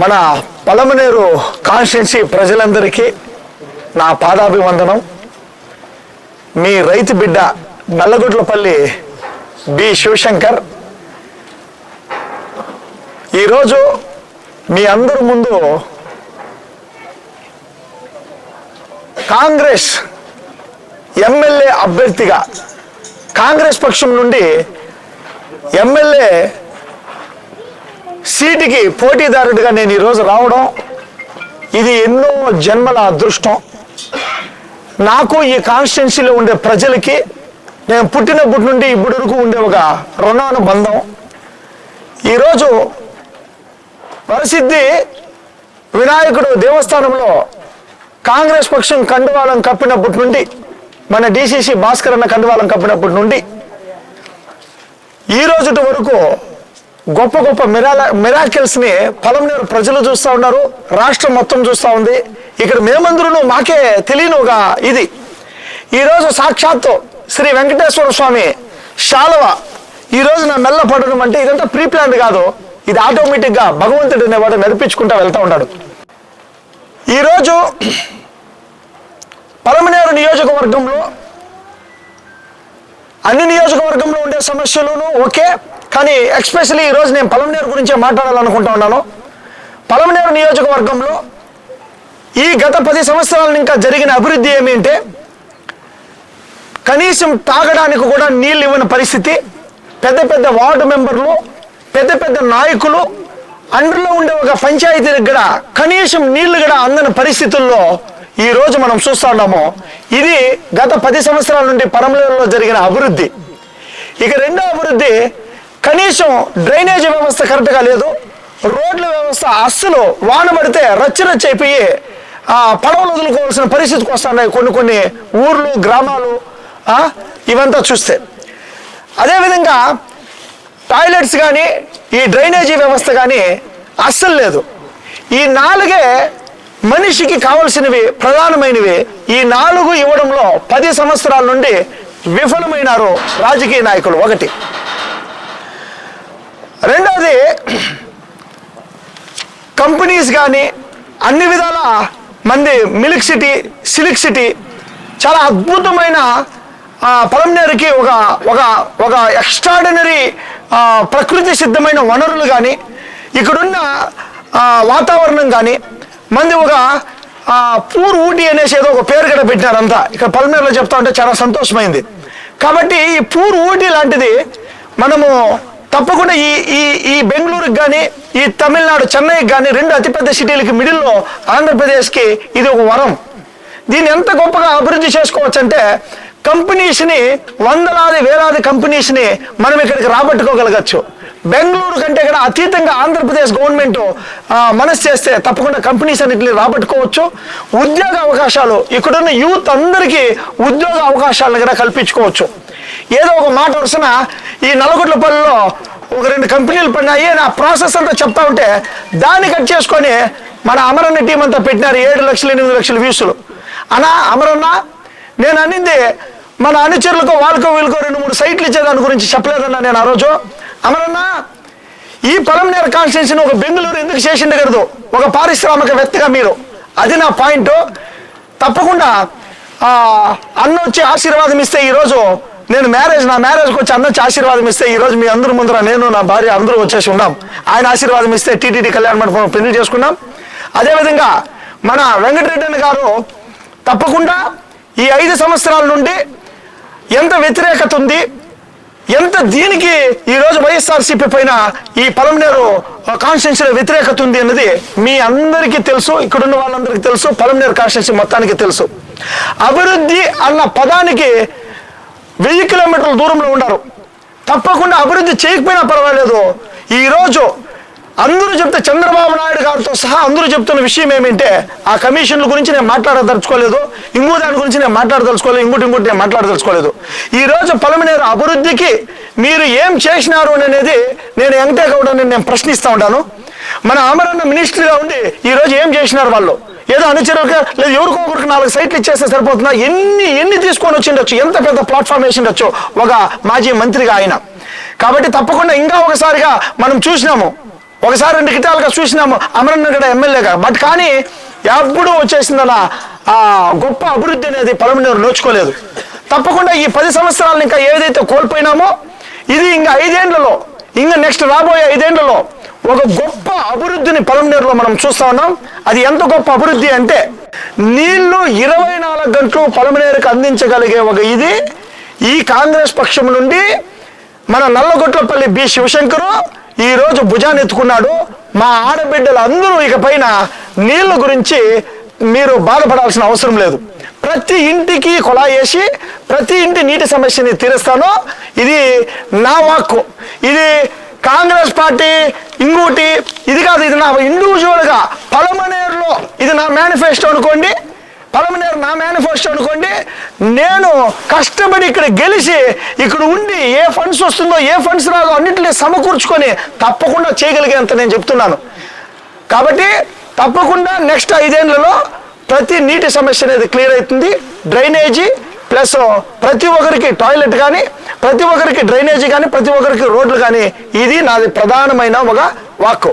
మన పలమనేరు కాన్స్టిట్యున్సీ ప్రజలందరికీ నా పాదాభివందనం. మీ రైతు బిడ్డ నల్లగుడ్లపల్లి బి శివశంకర్. ఈరోజు మీ అందరి ముందు కాంగ్రెస్ ఎమ్మెల్యే అభ్యర్థిగా కాంగ్రెస్ పక్షం నుండి ఎమ్మెల్యే సీటుకి పోటీదారుడిగా నేను ఈరోజు రావడం ఇది ఎన్నో జన్మల అదృష్టం. నాకు ఈ కాన్స్టిట్యున్సీలో ఉండే ప్రజలకి నేను పుట్టినప్పటి నుండి ఇప్పటి వరకు ఉండే ఒక రుణానుబంధం. ఈరోజు ప్రసిద్ధి వినాయకుడు దేవస్థానంలో కాంగ్రెస్ పక్షం కండువాలం కప్పినప్పటి నుండి మన డిసిసి భాస్కర్ అన్న కండువాలం కప్పినప్పటి నుండి ఈ రోజుటి వరకు గొప్ప గొప్ప మిరాల మిరాకిల్స్ని పొలంనేరు ప్రజలు చూస్తూ ఉన్నారు రాష్ట్రం మొత్తం చూస్తూ ఉంది. ఇక్కడ మేమందరూ మాకే తెలియని ఒక ఇది. ఈరోజు సాక్షాత్తు శ్రీ వెంకటేశ్వర స్వామి శాలవ. ఈ రోజు నా మెల్ల పడడం అంటే ఇదంతా ప్రీ ప్లాన్ కాదు. ఇది ఆటోమేటిక్గా భగవంతుడు అనేవాడు నడిపించుకుంటా వెళ్తూ ఉన్నాడు. ఈరోజు పలమనేరు నియోజకవర్గంలో అన్ని నియోజకవర్గంలో ఉండే సమస్యలను ఒకే కానీ ఎక్స్పెషల్లీ ఈరోజు నేను పలమనేరు గురించే మాట్లాడాలనుకుంటా ఉన్నాను. పలమనేరు నియోజకవర్గంలో ఈ గత పది సంవత్సరాల ఇంకా జరిగిన అభివృద్ధి ఏమిటంటే కనీసం తాగడానికి కూడా నీళ్ళు ఇవ్వని పరిస్థితి పెద్ద పెద్ద వార్డు మెంబర్లు పెద్ద పెద్ద నాయకులు అండర్లో ఉండే ఒక పంచాయతీ దగ్గర కనీసం నీళ్ళు కూడా అందని పరిస్థితుల్లో ఈ రోజు మనం చూస్తున్నాము ఇది గత పది సంవత్సరాల నుండి పరమలేరులో జరిగిన అభివృద్ధి. ఇక రెండో అభివృద్ధి కనీసం డ్రైనేజీ వ్యవస్థ కరెక్ట్గా లేదు. రోడ్ల వ్యవస్థ అస్సలు వాన పడితే రచ్చి అయిపోయి ఆ పడవలు వదులుకోవాల్సిన పరిస్థితికి వస్తున్నాయి కొన్ని కొన్ని ఊర్లు గ్రామాలు ఇవంతా చూస్తే. అదేవిధంగా టాయిలెట్స్ కానీ ఈ డ్రైనేజీ వ్యవస్థ కానీ అస్సలు లేదు. ఈ నాలుగే మనిషికి కావలసినవి ప్రధానమైనవి. ఈ నాలుగు ఇవ్వడంలో పది సంవత్సరాల నుండి విఫలమైనారు రాజకీయ నాయకులు. ఒకటి రెండవది కంపెనీస్ కానీ అన్ని విధాల మంది మిల్క్ సిటీ సిల్క్ సిటీ చాలా అద్భుతమైన ఆ, ఒక ఒక ఒక ఎక్స్ట్రాడినరీ ప్రకృతి సిద్ధమైన వనరులు కానీ ఇక్కడున్న వాతావరణం కానీ మంది ఒక పూర్ ఊటీ అనేసి ఏదో ఒక పేరు కూడా పెట్టినారంతా ఇక్కడ పల్మేరులో చెప్తా ఉంటే చాలా సంతోషమైంది. కాబట్టి ఈ పూర్ ఊటీ లాంటిది మనము తప్పకుండా ఈ ఈ ఈ బెంగళూరుకి కానీ ఈ తమిళనాడు చెన్నైకి కానీ రెండు అతిపెద్ద సిటీలకి మిడిల్లో ఆంధ్రప్రదేశ్కి ఇది ఒక వరం. దీన్ని ఎంత గొప్పగా అభివృద్ధి చేసుకోవచ్చు అంటే కంపెనీస్ని వందలాది వేలాది కంపెనీస్ని మనం ఇక్కడికి రాబట్టుకోగలగచ్చు. బెంగళూరు కంటే కూడా అతీతంగా ఆంధ్రప్రదేశ్ గవర్నమెంట్ మనసు చేస్తే తప్పకుండా కంపెనీస్ అన్నింటిని రాబట్టుకోవచ్చు. ఉద్యోగ అవకాశాలు ఇక్కడున్న యూత్ అందరికీ ఉద్యోగ అవకాశాలను కూడా కల్పించుకోవచ్చు. ఏదో ఒక మాట వరుసన ఈ నల్లగొండలపల్లిలో ఒక రెండు కంపెనీలు పడినాయి. నా ప్రాసెస్ అంతా చెప్తా ఉంటే దాన్ని కట్ చేసుకొని మన అమరన్న టీం అంతా పెట్టినారు ఏడు లక్షలు ఎనిమిది లక్షల వ్యూస్లు. అనా అమరన్న నేను అనింది మన అనుచరులకు వాళ్ళకో వీళ్ళకో రెండు మూడు సైట్లు ఇచ్చే దాని గురించి చెప్పలేదన్నా నేను ఆ రోజు. అమరన్న ఈ పొలంనేరు కాన్స్టిట్యూన్సీని ఒక బెంగళూరు ఎందుకు చేసిండగలదు? ఒక పారిశ్రామికవేత్తగా మీరు. అది నా పాయింట్. తప్పకుండా అన్న వచ్చి ఆశీర్వాదం ఇస్తే ఈరోజు నేను మ్యారేజ్ నా మ్యారేజ్కి వచ్చి అందరికి ఆశీర్వాదం ఇస్తే ఈరోజు మీ అందరి ముందర నేను నా భార్య అందరూ వచ్చేసి ఉన్నాం. ఆయన ఆశీర్వాదం ఇస్తే టీటీడీ కళ్యాణ మండపం పెళ్ళి చేసుకున్నాం. అదేవిధంగా మన వెంకటరెడ్డి గారు తప్పకుండా ఈ ఐదు సంవత్సరాల నుండి ఎంత వ్యతిరేకత ఉంది ఎంత దీనికి ఈరోజు వైఎస్ఆర్సీపీ పైన ఈ పలంనేరు కాన్స్టిట్యున్సీలో వ్యతిరేకత ఉంది అన్నది మీ అందరికీ తెలుసు ఇక్కడున్న వాళ్ళందరికీ తెలుసు పలంనేరు కాన్స్టిట్యున్సీ మొత్తానికి తెలుసు. అభివృద్ధి అన్న పదానికి వెయ్యి కిలోమీటర్ల దూరంలో ఉన్నారు. తప్పకుండా అభివృద్ధి చేయకపోయినా పర్వాలేదు. ఈరోజు అందరూ చెప్తే చంద్రబాబు నాయుడు గారితో సహా అందరూ చెప్తున్న విషయం ఏమంటే ఆ కమిషన్ల గురించి నేను మాట్లాడదలుచుకోలేదు. ఇంకో దాని గురించి నేను మాట్లాడదలుచుకోలేదు. ఇంకోటి ఇంకోటి నేను మాట్లాడదలుచుకోలేదు. ఈ రోజు పలమనేరు అభివృద్ధికి మీరు ఏం చేసినారు అనేది నేను వెంకటేగౌడని నేను ప్రశ్నిస్తూ ఉంటాను. మన అమరన్న మినిస్ట్రీగా ఉండి ఈరోజు ఏం చేసినారు వాళ్ళు? ఏదో అనుచరులుగా లేదు ఎవరికో ఒకరికి నాలుగు సైట్లు ఇచ్చేస్తే సరిపోతుందా? ఎన్ని ఎన్ని తీసుకొని వచ్చిండొచ్చు? ఎంత పెద్ద ప్లాట్ఫామ్ వేసిండొచ్చు? ఒక మాజీ మంత్రిగా ఆయన కాబట్టి తప్పకుండా ఇంకా ఒకసారిగా మనం చూసినాము. ఒకసారి రెండు గిటాలుగా చూసినాము అమరన్నగడ ఎమ్మెల్యేగా. బట్ కానీ ఎప్పుడు వచ్చేసిందన్న ఆ గొప్ప అభివృద్ధి అనేది పలమనేరు నోచుకోలేదు. తప్పకుండా ఈ పది సంవత్సరాలను ఇంకా ఏదైతే కోల్పోయినామో ఇది ఇంకా ఐదేండ్లలో ఇంకా నెక్స్ట్ రాబోయే ఐదేండ్లలో ఒక గొప్ప అభివృద్ధిని పలమనేరులో మనం చూస్తా ఉన్నాం. అది ఎంత గొప్ప అభివృద్ధి అంటే నీళ్ళు ఇరవై నాలుగు గంటలు పలమనేరుకు అందించగలిగే ఒక ఇది. ఈ కాంగ్రెస్ పక్షం నుండి మన నల్లగొట్లపల్లి బి శివశంకరు ఈరోజు భుజాన్ని ఎత్తుకున్నాడు. మా ఆడబిడ్డలు అందరూ ఇక పైన నీళ్ళ గురించి మీరు బాధపడాల్సిన అవసరం లేదు. ప్రతి ఇంటికి కుళాయి వేసి ప్రతి ఇంటి నీటి సమస్యని తీరుస్తాను. ఇది నా వాక్కు. ఇది కాంగ్రెస్ పార్టీ ఇంకోటి ఇది కాదు ఇది నా ఇండివిజువల్గా పలమనేరులో ఇది నా మేనిఫెస్టో అనుకోండి పలమనేరు నా మేనిఫెస్టో అనుకోండి నేను కష్టపడి ఇక్కడ గెలిచి ఇక్కడ ఉండి ఏ ఫండ్స్ వస్తుందో ఏ ఫండ్స్ రాదో అన్నింటినీ సమకూర్చుకొని తప్పకుండా చేయగలిగేంత నేను చెప్తున్నాను. కాబట్టి తప్పకుండా నెక్స్ట్ ఐదేళ్ళలో ప్రతి నీటి సమస్య అనేది క్లియర్ అవుతుంది. డ్రైనేజీ ప్లస్ ప్రతి ఒక్కరికి టాయిలెట్ కానీ ప్రతి ఒక్కరికి డ్రైనేజీ కానీ ప్రతి ఒక్కరికి రోడ్లు కానీ ఇది నాది ప్రధానమైన ఒక వాక్కు.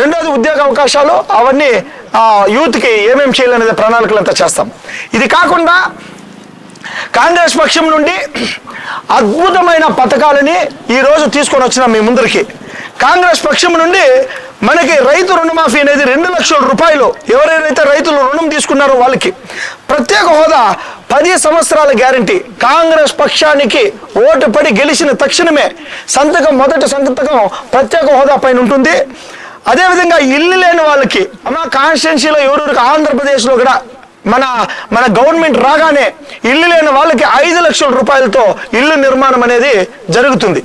రెండోది ఉద్యోగ అవకాశాలు అవన్నీ యూత్కి ఏమేమి చేయాలనేది ప్రణాళికలు అంతా చేస్తాం. ఇది కాకుండా కాంగ్రెస్ పక్షం నుండి అద్భుతమైన పథకాలని ఈ రోజు తీసుకొని వచ్చిన మీ ముందరికి. కాంగ్రెస్ పక్షం నుండి మనకి రైతు రుణమాఫీ అనేది రెండు లక్షల రూపాయలు ఎవరైతే రైతులు రుణం తీసుకున్నారో వాళ్ళకి ప్రత్యేక హోదా పది సంవత్సరాల గ్యారంటీ. కాంగ్రెస్ పక్షానికి ఓటు పడి గెలిచిన తక్షణమే సంతకం మొదటి సంతకం ప్రత్యేక హోదా పైన ఉంటుంది. అదేవిధంగా ఇల్లు లేని వాళ్ళకి మన కాన్స్టిట్యున్సీలో ఎవరెవరికి ఆంధ్రప్రదేశ్లో కూడా మన మన గవర్నమెంట్ రాగానే ఇల్లు లేని వాళ్ళకి ఐదు లక్షల రూపాయలతో ఇల్లు నిర్మాణం అనేది జరుగుతుంది.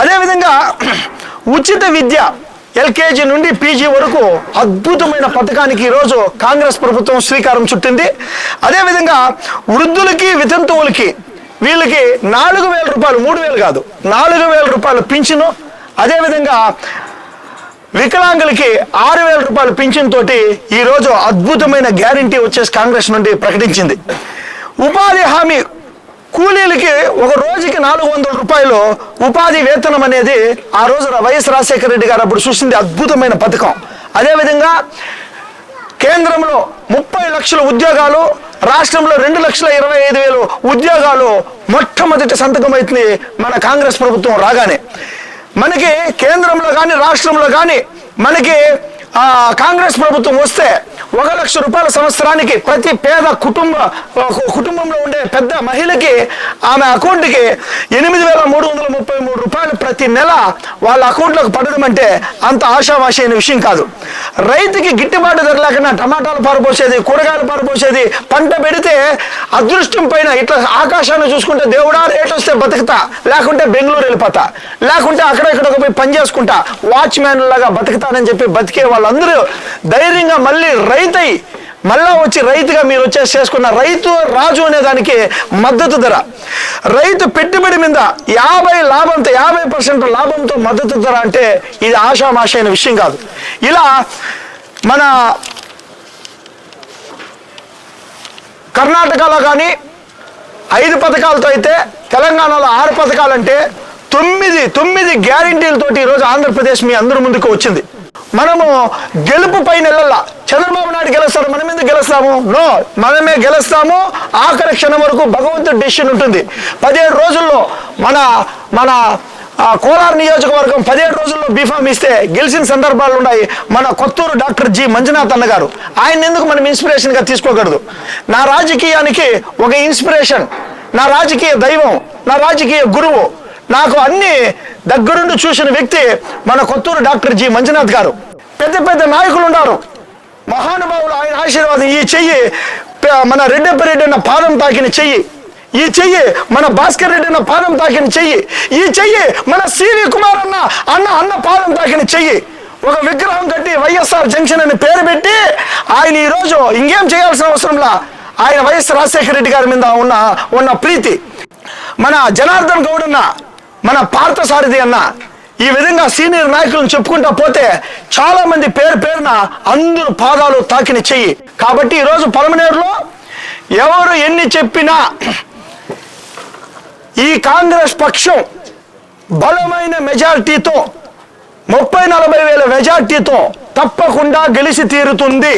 అదేవిధంగా ఉచిత విద్య ఎల్కేజీ నుండి పీజీ వరకు అద్భుతమైన పథకానికి ఈరోజు కాంగ్రెస్ ప్రభుత్వం శ్రీకారం చుట్టింది. అదేవిధంగా వృద్ధులకి వితంతువులకి వీళ్ళకి నాలుగు వేల రూపాయలు మూడు వేలు కాదు నాలుగు వేల రూపాయలు పింఛను అదేవిధంగా వికలాంగులకి ఆరు వేల రూపాయలు పింఛన్ తోటి ఈ రోజు అద్భుతమైన గ్యారంటీ వచ్చేసి కాంగ్రెస్ నుండి ప్రకటించింది. ఉపాధి హామీ కూలీలకి ఒక రోజుకి నాలుగు వందల రూపాయలు ఉపాధి వేతనం అనేది ఆ రోజు వైఎస్ రాజశేఖర రెడ్డి గారు అప్పుడు చూసింది అద్భుతమైన పథకం. అదేవిధంగా కేంద్రంలో ముప్పై లక్షల ఉద్యోగాలు రాష్ట్రంలో రెండు లక్షల ఇరవై ఐదు వేలు ఉద్యోగాలు మొట్టమొదటి సంతకం అవుతుంది మన కాంగ్రెస్ ప్రభుత్వం రాగానే. మనకి కేంద్రంలో కానీ రాష్ట్రంలో కానీ మనకి కాంగ్రెస్ ప్రభుత్వం వస్తే ఒక లక్ష రూపాయల సంవత్సరానికి ప్రతి పేద కుటుంబ కుటుంబంలో ఉండే పెద్ద మహిళకి ఆమె అకౌంట్కి ఎనిమిది వేల మూడు వందల ముప్పై మూడు రూపాయలు ప్రతి నెల వాళ్ళ అకౌంట్లోకి పడడం అంటే అంత ఆశావాషి అయిన విషయం కాదు. రైతుకి గిట్టుబాటు ధర లేకుండా టమాటాలు పారిపోసేది కూరగాయలు పారిపోసేది పంట పెడితే అదృష్టం పైన ఇట్లా ఆకాశాన్ని చూసుకుంటే దేవుడా రేట్ వస్తే బతుకుతా. లేకుంటే బెంగళూరు వెళ్ళిపోతా. లేకుంటే అక్కడ ఇక్కడ పోయి పని చేసుకుంటా. వాచ్మ్యాన్ లాగా బతుకుతానని చెప్పి బతికే వాళ్ళు వాళ్ళందరూ ధైర్యంగా మళ్ళీ రైతై మళ్ళా వచ్చి రైతుగా మీరు వచ్చేసి చేసుకున్న రైతు రాజు అనే దానికి మద్దతు ధర. రైతు పెట్టుబడి మీద యాభై లాభంతో యాభై పర్సెంట్ లాభంతో మద్దతు ధర అంటే ఇది ఆషామాష అయిన విషయం కాదు. ఇలా మన కర్ణాటకలో కానీ ఐదు పథకాలతో అయితే తెలంగాణలో ఆరు పథకాలంటే తొమ్మిది తొమ్మిది గ్యారంటీలతోటి ఈరోజు ఆంధ్రప్రదేశ్ మీ అందరి ముందుకు వచ్చింది. మనము గెలుపు పైన చంద్రబాబు నాయుడు గెలుస్తారు మనం ఎందుకు గెలుస్తాము? నో మనమే గెలుస్తాము. ఆఖరి క్షణం వరకు భగవంతుడి డెసిషన్ ఉంటుంది. పదిహేడు రోజుల్లో మన మన కోలార్ నియోజకవర్గం పదిహేడు రోజుల్లో బీఫామ్ ఇస్తే గెలిచిన సందర్భాలు ఉన్నాయి. మన కొత్తూరు డాక్టర్ జి. మంజునాథ్ అన్న గారు. ఆయన ఎందుకు మనం ఇన్స్పిరేషన్గా తీసుకోకూడదు? నా రాజకీయానికి ఒక ఇన్స్పిరేషన్ నా రాజకీయ దైవం నా రాజకీయ గురువు నాకు అన్ని దగ్గరుండి చూసిన వ్యక్తి మన కొత్తూరు డాక్టర్ జి మంజునాథ్ గారు. పెద్ద పెద్ద నాయకులు ఉన్నారు. మహానుభావులు ఆయన ఆశీర్వాదం ఈ చెయ్యి మన రెడ్డప్ప రెడ్డి అన్న పాదం తాకిన చెయ్యి ఈ చెయ్యి మన భాస్కర్ రెడ్డి అన్న పాదం తాకిన చెయ్యి ఈ చెయ్యి మన సివి కుమార్ అన్న అన్న అన్న పాదం తాకిన చెయ్యి. ఒక విగ్రహం కట్టి వైఎస్ఆర్ జంక్షన్ అని పేరు పెట్టి ఆయన ఈ రోజు ఇంకేం చేయాల్సిన అవసరంలా ఆయన వైఎస్ రాజశేఖర రెడ్డి గారి మీద ఉన్న ఉన్న ప్రీతి. మన జనార్దన్ గౌడ్ అన్న మన పార్థసారథి అన్న ఈ విధంగా సీనియర్ నాయకులను చెప్పుకుంటా పోతే చాలా మంది పేరు పేరున అందరు పాదాలు తాకిన చెయ్యి. కాబట్టి ఈరోజు పలమనేరులో ఎవరు ఎన్ని చెప్పినా ఈ కాంగ్రెస్ పక్షం బలమైన మెజారిటీతో ముప్పై నలభై వేల మెజార్టీతో తప్పకుండా గెలిచి తీరుతుంది.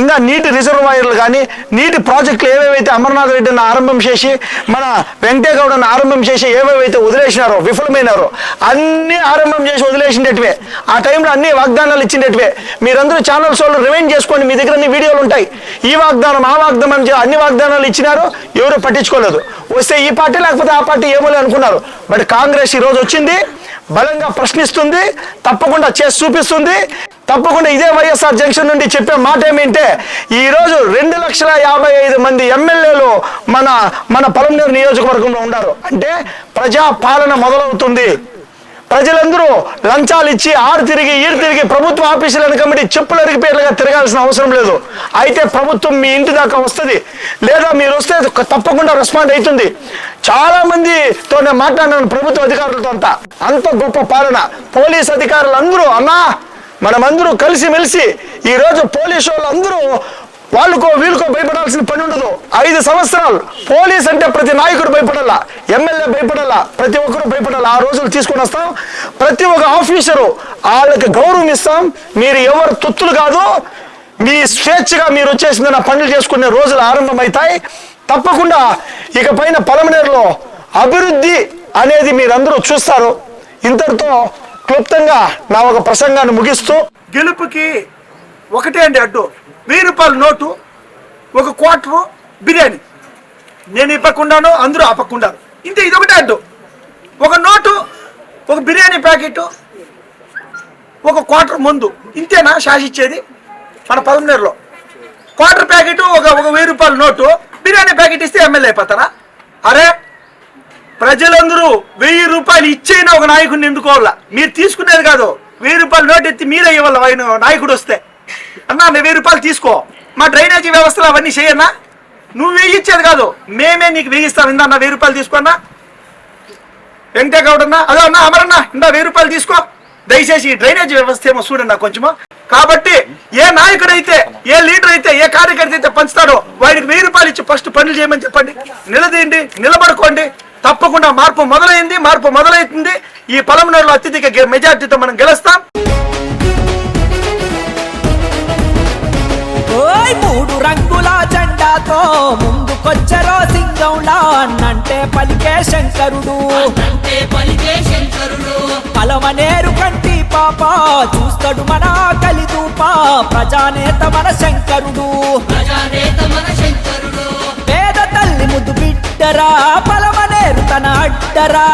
ఇంకా నీటి రిజర్వాయర్లు కానీ నీటి ప్రాజెక్టులు ఏవేవైతే అమర్నాథ్ రెడ్డిని ఆరంభం చేసి మన వెంకటేగౌడని ఆరంభం చేసి ఏవేవైతే వదిలేసినారో విఫలమైనారో అన్నీ ఆరంభం చేసి వదిలేసినట్టువే ఆ టైంలో అన్ని వాగ్దానాలు ఇచ్చినట్టువే మీరందరూ ఛానల్స్ వాళ్ళు రివైండ్ చేసుకోండి మీ దగ్గర అన్ని వీడియోలు ఉంటాయి. ఈ వాగ్దానం ఆ వాగ్దానం అన్ని వాగ్దానాలు ఇచ్చినారు ఎవరు పట్టించుకోలేదు. వస్తే ఈ పార్టీ లేకపోతే ఆ పార్టీ ఏమో అనుకున్నారు. బట్ కాంగ్రెస్ ఈ రోజు వచ్చింది. బలంగా ప్రశ్నిస్తుంది తప్పకుండా చేసి చూపిస్తుంది. తప్పకుండా ఇదే వైఎస్ఆర్ జంక్షన్ నుండి చెప్పే మాట ఏమిటంటే ఈరోజు రెండు లక్షల యాభై ఐదు మంది ఎమ్మెల్యేలు మన మన పొలంనేరు నియోజకవర్గంలో ఉన్నారు. అంటే ప్రజా పాలన మొదలవుతుంది. ప్రజలందరూ లంచాలు ఇచ్చి ఆరు తిరిగి ఈడు తిరిగి ప్రభుత్వ ఆఫీసులను కమిటీ చెప్పులు అరిగిపేర్లుగా తిరగాల్సిన అవసరం లేదు. అయితే ప్రభుత్వం మీ ఇంటి దాకా వస్తుంది. లేదా మీరు వస్తే తప్పకుండా రెస్పాండ్ అవుతుంది. చాలా మందితో నేను మాట్లాడినాను ప్రభుత్వ అధికారులతో అంతా. అంత గొప్ప పాలన. పోలీస్ అధికారులు అందరూ అన్నా మనమందరూ కలిసిమెలిసి ఈ రోజు పోలీసు వాళ్ళు అందరూ వాళ్ళకో వీళ్ళకో భయపడాల్సిన పని ఉండదు. ఐదు సంవత్సరాలు పోలీస్ అంటే ప్రతి నాయకుడు భయపడాలా ఎమ్మెల్యే భయపడాలా ప్రతి ఒక్కరు భయపడాలా. ఆ రోజులు తీసుకొని వస్తాం. ప్రతి ఒక్క ఆఫీసరు వాళ్ళకి గౌరవం ఇస్తాం. మీరు ఎవరు తొత్తులు కాదు మీ స్వేచ్ఛగా మీరు వచ్చేసింది నా పనులు చేసుకునే రోజులు ఆరంభమవుతాయి. తప్పకుండా ఇక పైన పలమనేరులో అభివృద్ధి అనేది మీరందరూ చూస్తారు. ఇంతటితో క్లుప్తంగా నా ఒక ప్రసంగాన్ని ముగిస్తూ గెలుపుకి ఒకటే అండి అడ్డు. వెయ్యి రూపాయల నోటు ఒక క్వార్టరు బిర్యానీ. నేను ఈ అందరూ ఆ పక్క ఉన్నారు ఇంతే ఇది అడ్డు. ఒక నోటు ఒక బిర్యానీ ప్యాకెట్ ఒక క్వార్టర్ ముందు. ఇంతేనా శాసిచ్చేది మన పదమూడులో క్వార్టర్ ప్యాకెట్ ఒక ఒక వెయ్యి రూపాయల నోటు బిర్యానీ ప్యాకెట్ ఇస్తే ఎమ్మెల్యే అయిపోతారా? అరే ప్రజలందరూ వెయ్యి రూపాయలు ఇచ్చైనా ఒక నాయకుడిని ఎందుకోవాలా? మీరు తీసుకునేది కాదు. వెయ్యి రూపాయలు నోటు ఎత్తి మీరే ఇవ్వాలి? ఆయన నాయకుడు వస్తే. అన్నా నువ్వు వెయ్యి రూపాయలు తీసుకో. మా డ్రైనేజీ వ్యవస్థలు అవన్నీ చేయన్నా. నువ్వు వేయించేది కాదు. మేమే నీకు వేయిస్తాం ఇందా అన్న వెయ్యి రూపాయలు తీసుకోన్నా వెంకటేగౌడ్ అన్న. అదో అన్నా అమరన్నా ఇందా వెయ్యి రూపాయలు తీసుకో. దయచేసి ఈ డ్రైనేజీ వ్యవస్థ ఏమో చూడన్నా కొంచెము. కాబట్టి ఏ నాయకుడైతే ఏ లీడర్ అయితే ఏ కార్యకర్త అయితే పంచుతాడో వాడికి వెయ్యి రూపాయలు ఇచ్చి ఫస్ట్ పనులు చేయమని చెప్పండి. నిలదీయండి నిలబడుకోండి. తప్పకుండా మార్పు మొదలైంది మార్పు మొదలవుతుంది ఈ పలమనేరులో అత్యధిక మెజార్టీతో మనం గెలుస్తాం. ఓయ్ మూడు రంగుల జెండాతో ముందుకొచ్చరో సింగంలా అన్నంటే పలికే శంకరుడు. అంటే పలికే శంకరుడు. పలమనేరు కంటి పాప చూస్తాడు మన కలిదూప ప్రజానేత మన శంకరుడు. ప్రజానేత మన శంకరుడు. పేద తల్లి ముద్దు బిడ్డరా పలమనేరు తన అడ్డరా.